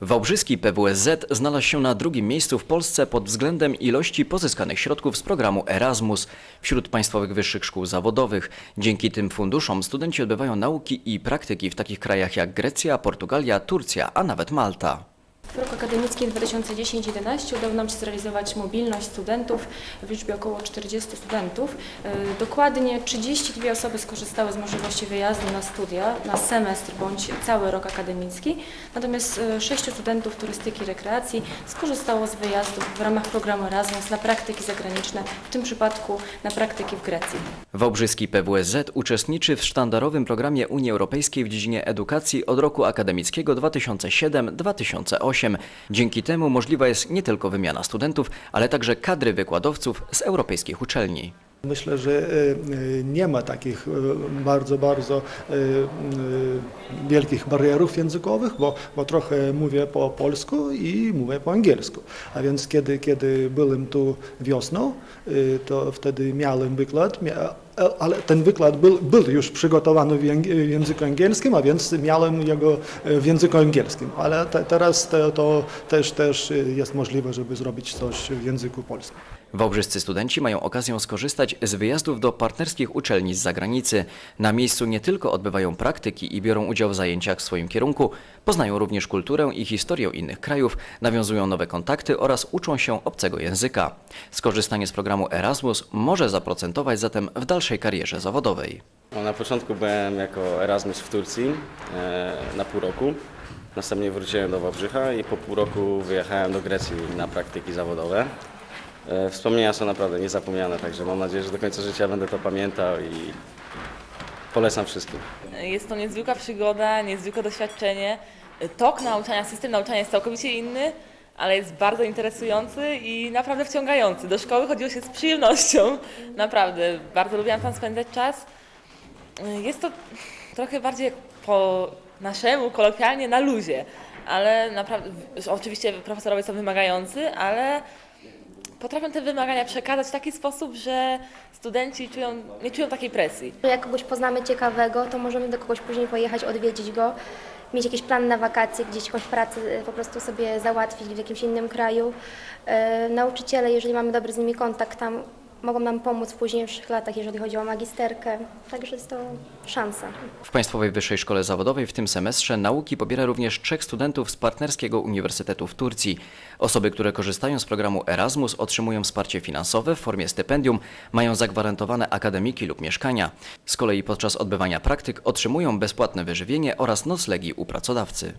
Wałbrzyski PWSZ znalazł się na drugim miejscu w Polsce pod względem ilości pozyskanych środków z programu Erasmus wśród państwowych wyższych szkół zawodowych. Dzięki tym funduszom studenci odbywają nauki i praktyki w takich krajach jak Grecja, Portugalia, Turcja, a nawet Malta. W roku akademickim 2010-2011 udało nam się zrealizować mobilność studentów w liczbie około 40 studentów. E, Dokładnie 32 osoby skorzystały z możliwości wyjazdu na studia, na semestr bądź cały rok akademicki, natomiast 6 studentów turystyki i rekreacji skorzystało z wyjazdów w ramach programu Erasmus na praktyki zagraniczne, w tym przypadku na praktyki w Grecji. Wałbrzyski PWSZ uczestniczy w sztandarowym programie Unii Europejskiej w dziedzinie edukacji od roku akademickiego 2007-2008. Dzięki temu możliwa jest nie tylko wymiana studentów, ale także kadry wykładowców z europejskich uczelni. Myślę, że e, e, nie ma takich e, bardzo, bardzo wielkich barierów językowych, bo, bo trochę mówię po polsku i mówię po angielsku. A więc kiedy, kiedy byłem tu wiosną, e, to wtedy miałem wykład, e, ale ten wykład był, był już przygotowany w języku angielskim, a więc miałem jego e, w języku angielskim. Ale te, teraz to, to też, też jest możliwe, żeby zrobić coś w języku polskim. Wałbrzyscy studenci mają okazję skorzystać z wyjazdów do partnerskich uczelni z zagranicy. Na miejscu nie tylko odbywają praktyki i biorą udział w zajęciach w swoim kierunku, poznają również kulturę i historię innych krajów, nawiązują nowe kontakty oraz uczą się obcego języka. Skorzystanie z programu Erasmus może zaprocentować zatem w dalszej karierze zawodowej. No, Na początku byłem jako Erasmus w Turcji e, na pół roku. Następnie wróciłem do Wałbrzycha i po pół roku wyjechałem do Grecji na praktyki zawodowe. E, Wspomnienia są naprawdę niezapomniane, także mam nadzieję, że do końca życia będę to pamiętał i polecam wszystkim. Jest to niezwykła przygoda, niezwykłe doświadczenie. Tok nauczania, system nauczania jest całkowicie inny, ale jest bardzo interesujący i naprawdę wciągający. Do szkoły chodziło się z przyjemnością. Naprawdę, bardzo lubiłam tam spędzać czas. Jest to trochę bardziej po naszemu, kolokwialnie, na luzie, ale naprawdę, oczywiście profesorowie są wymagający, ale potrafią te wymagania przekazać w taki sposób, że studenci czują, nie czują takiej presji. Jak kogoś poznamy ciekawego, to możemy do kogoś później pojechać, odwiedzić go, mieć jakiś plan na wakacje, gdzieś jakąś pracę e, po prostu sobie załatwić w jakimś innym kraju. E, nauczyciele, jeżeli mamy dobry z nimi kontakt, tam mogą nam pomóc w późniejszych latach, jeżeli chodzi o magisterkę. Także jest to szansa. W Państwowej Wyższej Szkole Zawodowej w tym semestrze nauki pobiera również trzech studentów z partnerskiego uniwersytetu w Turcji. Osoby, które korzystają z programu Erasmus otrzymują wsparcie finansowe w formie stypendium, mają zagwarantowane akademiki lub mieszkania. Z kolei podczas odbywania praktyk otrzymują bezpłatne wyżywienie oraz noclegi u pracodawcy.